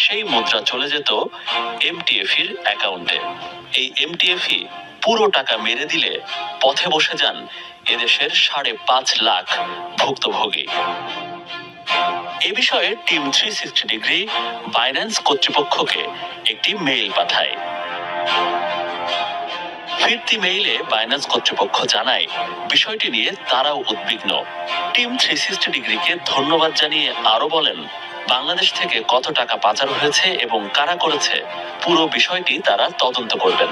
সেই মুদ্রা চলে যেত এমটিএফির অ্যাকাউন্টে। এই এমটিএফি পুরো টাকা মেরে দিলে পথে বসে যান এদেশের সাড়ে পাঁচ লাখ ভুক্তভোগী। এ বিষয়ে team three sixty degree Binance কর্তৃপক্ষকে একটি মেইল পাঠায়। ফিরতি মেইলে বাইন্যান্স কর্তৃপক্ষ জানায়, বিষয়টি নিয়ে তারাও উদ্বিগ্ন। টিম থ্রি সিক্সটি ডিগ্রিকে ধন্যবাদ জানিয়ে আরও বলেন বাংলাদেশ থেকে কত টাকা পাচার হয়েছে এবং কারা করেছে, পুরো বিষয়টি তারা তদন্ত করবেন।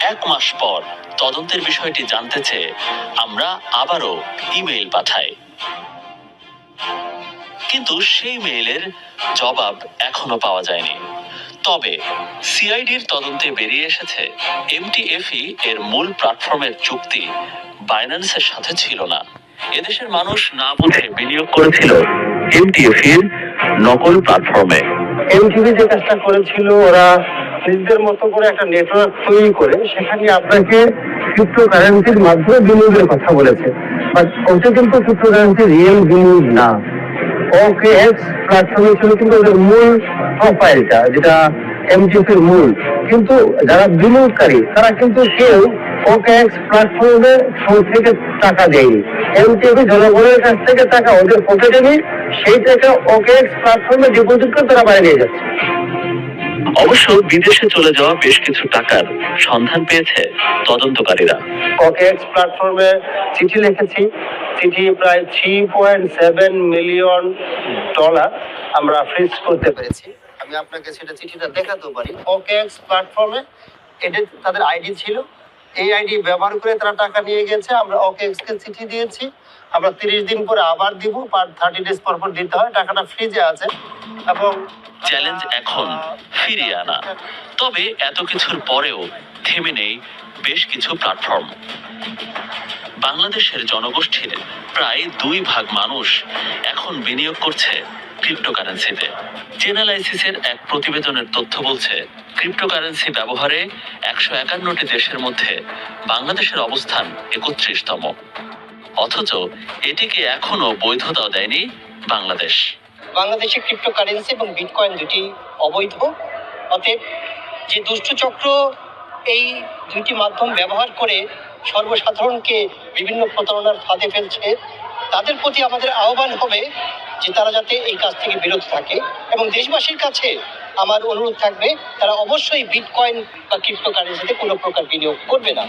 এক মাস পর তদন্তের বিষয়টি জানতে চেয়ে আমরা আবারও ইমেইল পাঠাই। কিন্তু সেই মেইলের জবাব এখনও পাওয়া যায়নি। তবে সিআইডির তদন্তে বেরিয়ে এসেছে এমটিএফই এর মূল প্ল্যাটফর্মের চুক্তি বাইন্যান্সের সাথে ছিল না। এদেশের মানুষ না বুঝে বিনিয়োগ করেছিল। এমটিএফির নকল প্ল্যাটফর্মে। এমটিভি যে কাজটা করেছিল ওরা নিজেদের মতো করে একটা নেটওয়ার্ক তৈরি করে সেখানে আপনাকে ক্রিপ্টো কারেন্সির মাধ্যমে বিনিয়োগের কথা বলেছে। বাট ওটা কিন্তু ক্রিপ্টো কারেন্সি রিয়েল বিনিয়োগ না। ওকে এক্স প্ল্যাটফর্মে ছিল কিন্তু ওদের মূল প্রোফাইলটা যেটা এমটিএফের মূল। কিন্তু যারা বিনিয়োগকারী তারা কিন্তু কেউ ওকে প্ল্যাটফর্মে থেকে টাকা দেয়নি। জনগণের কাছ থেকে টাকা ওদের পকেটে নিয়ে সেই টাকা ওকে প্ল্যাটফর্মে ডিপোজিট করে তারা বাইরে নিয়ে যাচ্ছে। অবশ্য বিদেশে চলে যাওয়া বেশ কিছু টাকার সন্ধান পেয়েছে তদন্তকারীরা। প্ল্যাটফর্মে চিঠি লিখেছি। চিঠি প্রায় three point seven million dollar আমরা ফ্রিজ করতে পেরেছি। আমি আপনাকে সেটা চিঠিটা দেখাতেও পারি। ওকেএক্স প্ল্যাটফর্মে এটা তাদের আইডি ছিল। এই আইডি ব্যবহার করে তারা টাকা নিয়ে গেছে আমরা ওকেএক্স কে চিঠি দিয়েছি। আমরা তিরিশ দিন পরে আবার দিব পার থার্টি ডেজ পর পর দিতে হয় টাকাটা ফ্রিজে আছে। এবং চ্যালেঞ্জ এখন ফিরিয়ে আনা। তবে এত কিছুর পরেও থেমে নেই বেশ কিছু প্ল্যাটফর্ম বাংলাদেশের জনগোষ্ঠীর প্রায় দুই ভাগ মানুষ এখন বিনিয়োগ করছে ক্রিপ্টোকারেন্সিতে জেনালাইসিসের এক প্রতিবেদনের তথ্য বলছে ক্রিপ্টোকারেন্সি ব্যবহারে একশো একান্নটি দেশের মধ্যে বাংলাদেশের অবস্থান একত্রিশতম। অথচ এটিকে এখনও বৈধতা দেয়নি বাংলাদেশ। বাংলাদেশে ক্রিপ্টোকারেন্সি এবং বিটকয়েন দুটি অবৈধ। অতএব যে দুষ্ট চক্র এই দুইটি মাধ্যম ব্যবহার করে সর্বসাধারণকে বিভিন্ন প্রতারণার ফাঁদে ফেলছে তাদের প্রতি আমাদের আহ্বান হবে যে তারা যাতে এই কাজ থেকে বিরত থাকে। এবং দেশবাসীর কাছে আমার অনুরোধ থাকবে, তারা অবশ্যই বিটকয়েন বা ক্রিপ্টোকারেন্সিতে কোনো প্রকার বিনিয়োগ করবে না।